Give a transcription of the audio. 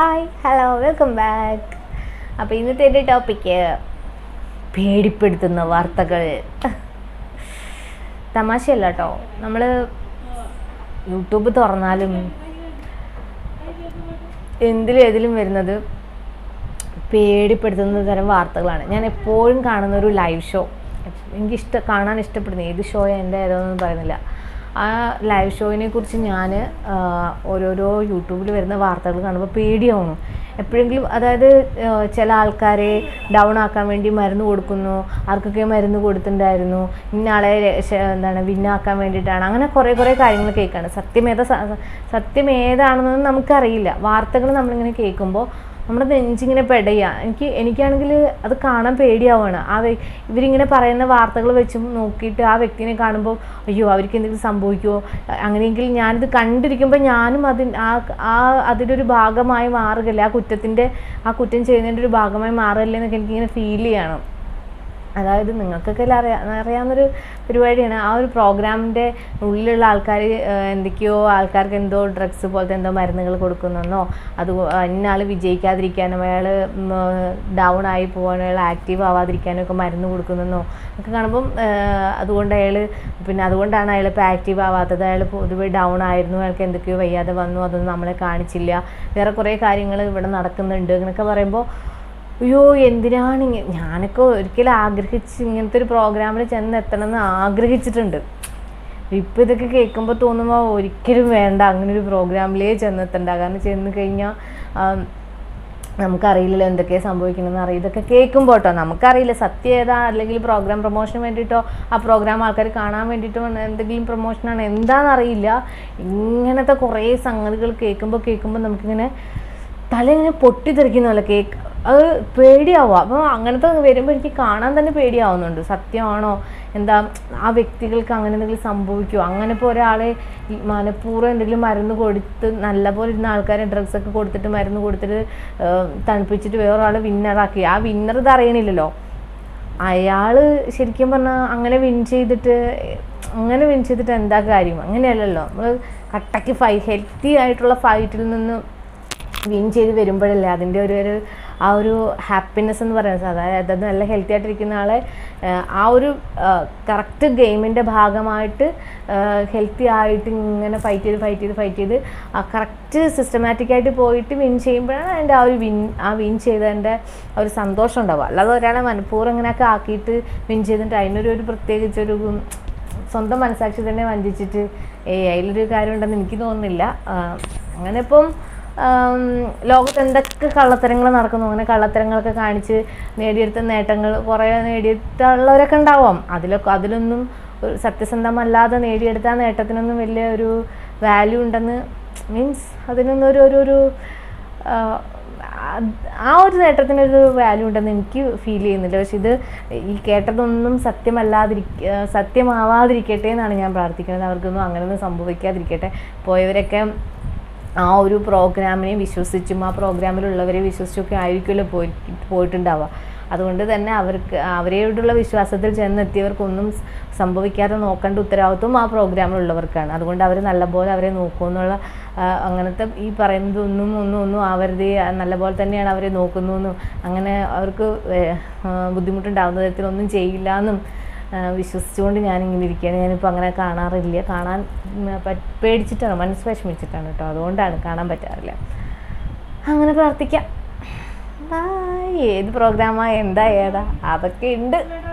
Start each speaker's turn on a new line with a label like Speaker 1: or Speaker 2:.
Speaker 1: Hi hello welcome back അപ്പോൾ ഇന്നത്തെ എന്റെ ടോപ്പിക്ക് പേടിപ്പെടുത്തുന്ന വാർത്തകൾ. തമാശയല്ല കേട്ടോ നമ്മൾ യൂട്യൂബ് തുറന്നാലും എന്തിലും ഏതിലും വരുന്നത് പേടിപ്പെടുത്തുന്ന തരം വാർത്തകളാണ്. ഞാൻ എപ്പോഴും കാണുന്ന ഒരു ലൈവ് ഷോ എനിക്കിഷ്ട കാണാൻ ഇഷ്ടപ്പെടുന്നു ഏത് ഷോ എന്റെ ഏതോന്നും പറയുന്നില്ല. ആ ലൈവ് ഷോയിനെ കുറിച്ച് ഞാൻ ഓരോരോ യൂട്യൂബിൽ വരുന്ന വാർത്തകൾ കാണുമ്പോൾ പേടിയാവുന്നു. എപ്പോഴെങ്കിലും അതായത് ചില ആൾക്കാരെ ഡൗൺ ആക്കാൻ വേണ്ടി മരുന്ന് കൊടുക്കുന്നു ആർക്കൊക്കെ മരുന്ന് കൊടുത്തിട്ടുണ്ടായിരുന്നു ഇന്നാളെ എന്താണ് വിന്നാക്കാൻ വേണ്ടിയിട്ടാണ് അങ്ങനെ കുറേ കുറേ കാര്യങ്ങൾ കേൾക്കുകയാണ് സത്യമേത സത്യം ഏതാണെന്നൊന്നും നമുക്കറിയില്ല. വാർത്തകൾ നമ്മളിങ്ങനെ കേൾക്കുമ്പോൾ നമ്മുടെ നെഞ്ചിങ്ങനെ പെടയുക എനിക്ക് എനിക്കാണെങ്കിൽ അത് കാണാൻ പേടിയാവുകയാണ്. ആ ഇവരിങ്ങനെ പറയുന്ന വാർത്തകൾ വെച്ചും നോക്കിയിട്ട് ആ വ്യക്തിനെ കാണുമ്പോൾ അയ്യോ അവർക്ക് എന്തെങ്കിലും സംഭവിക്കുമോ അങ്ങനെയെങ്കിൽ ഞാനിത് കണ്ടിരിക്കുമ്പോൾ ഞാനും അതിൻ ആ ആ അതിന്റെ ഒരു ഭാഗമായി മാറുകയല്ലേ? ആ കുറ്റത്തിന്റെ ആ കുറ്റം ചെയ്യുന്നതിന്റെ ഒരു ഭാഗമായി മാറുകയല്ലേ എന്നൊക്കെ എനിക്കിങ്ങനെ ഫീൽ ചെയ്യണം. അതായത് നിങ്ങൾക്കൊക്കെ എല്ലാം അറിയാം അറിയാവുന്നൊരു പരിപാടിയാണ്. ആ ഒരു പ്രോഗ്രാമിന്റെ ഉള്ളിലുള്ള ആൾക്കാർ എന്തൊക്കെയോ ആൾക്കാർക്ക് എന്തോ ഡ്രഗ്സ് പോലത്തെ എന്തോ മരുന്നുകൾ കൊടുക്കുന്നെന്നോ അത് ഇന്നാൾ വിജയിക്കാതിരിക്കാനും അയാൾ ഡൗൺ ആയി പോകാനോ അയാൾ ആക്റ്റീവ് ആവാതിരിക്കാനോ ഒക്കെ മരുന്ന് കൊടുക്കുന്നെന്നോ ഒക്കെ കാണുമ്പം അതുകൊണ്ട് അയാൾ പിന്നെ അതുകൊണ്ടാണ് അയാൾ ഇപ്പോൾ ആക്റ്റീവ് ആവാത്തത്. അയാൾ പൊതുവെ ഡൗൺ ആയിരുന്നു. അയാൾക്ക് എന്തൊക്കെയോ വയ്യാതെ വന്നു. അതൊന്നും നമ്മളെ കാണിച്ചില്ല. വേറെ കുറേ കാര്യങ്ങൾ ഇവിടെ നടക്കുന്നുണ്ട്. എന്നൊക്കെ പറയുമ്പോൾ അയ്യോ എന്തിനാണ് ഇങ്ങനെ ഞാനൊക്കെ ഒരിക്കലും ആഗ്രഹിച്ച് ഇങ്ങനത്തെ ഒരു പ്രോഗ്രാമിൽ ചെന്ന് എത്തണമെന്ന് ആഗ്രഹിച്ചിട്ടുണ്ട്. ഇപ്പം ഇതൊക്കെ കേൾക്കുമ്പോൾ തോന്നുമ്പോൾ ഒരിക്കലും വേണ്ട അങ്ങനെ ഒരു പ്രോഗ്രാമിലേ ചെന്നെത്തണ്ട. കാരണം ചെന്ന് കഴിഞ്ഞാൽ നമുക്കറിയില്ലല്ലോ എന്തൊക്കെയാണ് സംഭവിക്കണമെന്ന് അറിയാം. ഇതൊക്കെ കേൾക്കുമ്പോൾ കേട്ടോ നമുക്കറിയില്ല സത്യം ഏതാ? അല്ലെങ്കിൽ പ്രോഗ്രാം പ്രൊമോഷന് വേണ്ടിയിട്ടോ ആ പ്രോഗ്രാം ആൾക്കാർ കാണാൻ വേണ്ടിയിട്ടോ എന്തെങ്കിലും പ്രൊമോഷനാണ് എന്താണെന്നറിയില്ല ഇങ്ങനത്തെ കുറേ സംഗതികൾ കേൾക്കുമ്പോൾ കേൾക്കുമ്പോൾ നമുക്കിങ്ങനെ തല ഇങ്ങനെ പൊട്ടിത്തെറിക്കുന്ന പോലെ കേക്ക് അത് പേടിയാവുക അപ്പോൾ അങ്ങനത്തെ വരുമ്പോൾ എനിക്ക് കാണാൻ തന്നെ പേടിയാവുന്നുണ്ട്. സത്യമാണോ? എന്താ? ആ വ്യക്തികൾക്ക് അങ്ങനെ എന്തെങ്കിലും സംഭവിക്കുമോ അങ്ങനെ ഇപ്പോൾ ഒരാളെ മനഃപൂർവം എന്തെങ്കിലും മരുന്ന് കൊടുത്ത് നല്ലപോലെ ഇരുന്ന ആൾക്കാരെ ഡ്രഗ്സൊക്കെ കൊടുത്തിട്ട് മരുന്ന് കൊടുത്തിട്ട് തണുപ്പിച്ചിട്ട് വേറൊരാൾ വിന്നറാക്കി ആ വിന്നർ ഇത് അറിയണില്ലല്ലോ. അയാൾ ശരിക്കും പറഞ്ഞാൽ അങ്ങനെ വിൻ ചെയ്തിട്ട് അങ്ങനെ വിൻ ചെയ്തിട്ട് എന്താ കാര്യം? അങ്ങനെയല്ലല്ലോ. നമ്മൾ കട്ടയ്ക്ക് ഫൈ ഹെൽത്തി ആയിട്ടുള്ള ഫൈറ്റിൽ നിന്ന് വിൻ ചെയ്ത് വരുമ്പോഴല്ലേ അതിന്റെ ഒരു ഒരു ആ ഒരു ഹാപ്പിനെസ് എന്ന് പറയുന്നത് അതായത് അത് നല്ല ഹെൽത്തി ആയിട്ടിരിക്കുന്ന ആളെ ആ, ഒരു കറക്റ്റ് ഗെയിമിന്റെ ഭാഗമായിട്ട് ഹെൽത്തി ആയിട്ട് ഇങ്ങനെ ഫൈറ്റ് ചെയ്ത് ഫൈറ്റ് ചെയ്ത് ഫൈറ്റ് ചെയ്ത് ആ കറക്റ്റ് സിസ്റ്റമാറ്റിക് ആയിട്ട് പോയിട്ട് വിൻ ചെയ്യുമ്പോഴാണ് അതിന്റെ ആ ഒരു വിൻ ആ വിൻ ചെയ്തതിന്റെ ആ ഒരു സന്തോഷം ഉണ്ടാവുക. അല്ലാതെ ഒരാളെ മനഃപൂർവം ഇങ്ങനെയൊക്കെ ആക്കിയിട്ട് വിൻ ചെയ്തിട്ട് അതിനൊരു ഒരു പ്രത്യേകിച്ചൊരു സ്വന്തം മനസാക്ഷി തന്നെ വഞ്ചിച്ചിട്ട് ഏ അതിലൊരു കാര്യമുണ്ടെന്ന് എനിക്ക് തോന്നുന്നില്ല. അങ്ങനെ ഇപ്പം ലോകത്ത് എന്തൊക്കെ കള്ളത്തരങ്ങൾ നടക്കുന്നു? അങ്ങനെ കള്ളത്തരങ്ങളൊക്കെ കാണിച്ച് നേടിയെടുത്ത നേട്ടങ്ങൾ കുറേ നേടിയിട്ടുള്ളവരൊക്കെ ഉണ്ടാവാം. അതിലൊക്കെ അതിലൊന്നും ഒരു സത്യസന്ധമല്ലാതെ നേടിയെടുത്ത നേട്ടത്തിനൊന്നും വലിയ ഒരു വാല്യൂ ഉണ്ടെന്ന് മീൻസ് അതിനൊന്നും ഒരു ഒരു ഒരു ആ ഒരു നേട്ടത്തിനൊരു വാല്യൂ ഉണ്ടെന്ന് എനിക്ക് ഫീൽ ചെയ്യുന്നില്ല. പക്ഷെ ഇത് ഈ കേട്ടതൊന്നും സത്യമല്ലാതിരിക്ക സത്യമാവാതിരിക്കട്ടെ എന്നാണ് ഞാൻ പ്രാർത്ഥിക്കുന്നത്. അവർക്കൊന്നും അങ്ങനെയൊന്നും സംഭവിക്കാതിരിക്കട്ടെ. പോയവരൊക്കെ ആ ഒരു പ്രോഗ്രാമിനെ വിശ്വസിച്ചും ആ പ്രോഗ്രാമിലുള്ളവരെ വിശ്വസിച്ചൊക്കെ ആയിരിക്കുമല്ലോ പോയി പോയിട്ടുണ്ടാവുക. അതുകൊണ്ട് തന്നെ അവർക്ക് അവരോടുള്ള വിശ്വാസത്തിൽ ചെന്നെത്തിയവർക്കൊന്നും സംഭവിക്കാതെ നോക്കേണ്ട ഉത്തരവാദിത്വം ആ പ്രോഗ്രാമിലുള്ളവർക്കാണ്. അതുകൊണ്ട് അവർ നല്ലപോലെ അവരെ നോക്കുമെന്നുള്ള അങ്ങനത്തെ ഈ പറയുന്നതൊന്നും ഒന്നും ഒന്നും അവരുടെ നല്ലപോലെ തന്നെയാണ് അവരെ നോക്കുന്നതെന്നും അങ്ങനെ അവർക്ക് ബുദ്ധിമുട്ടുണ്ടാകുന്ന തരത്തിലൊന്നും ചെയ്യില്ല എന്നും വിശ്വസിച്ചുകൊണ്ട് ഞാനിങ്ങനെ ഇരിക്കുകയാണ്. ഞാനിപ്പോൾ അങ്ങനെ കാണാറില്ല. കാണാൻ പേടിച്ചിട്ടാണ്. മനസ്സ് വിഷമിച്ചിട്ടാണ് കേട്ടോ. അതുകൊണ്ടാണ് കാണാൻ പറ്റാറില്ല. അങ്ങനെ പ്രാർത്ഥിക്കാം. ഏത് പ്രോഗ്രാമാ എന്താ ഏതാ? അതൊക്കെ ഉണ്ട്.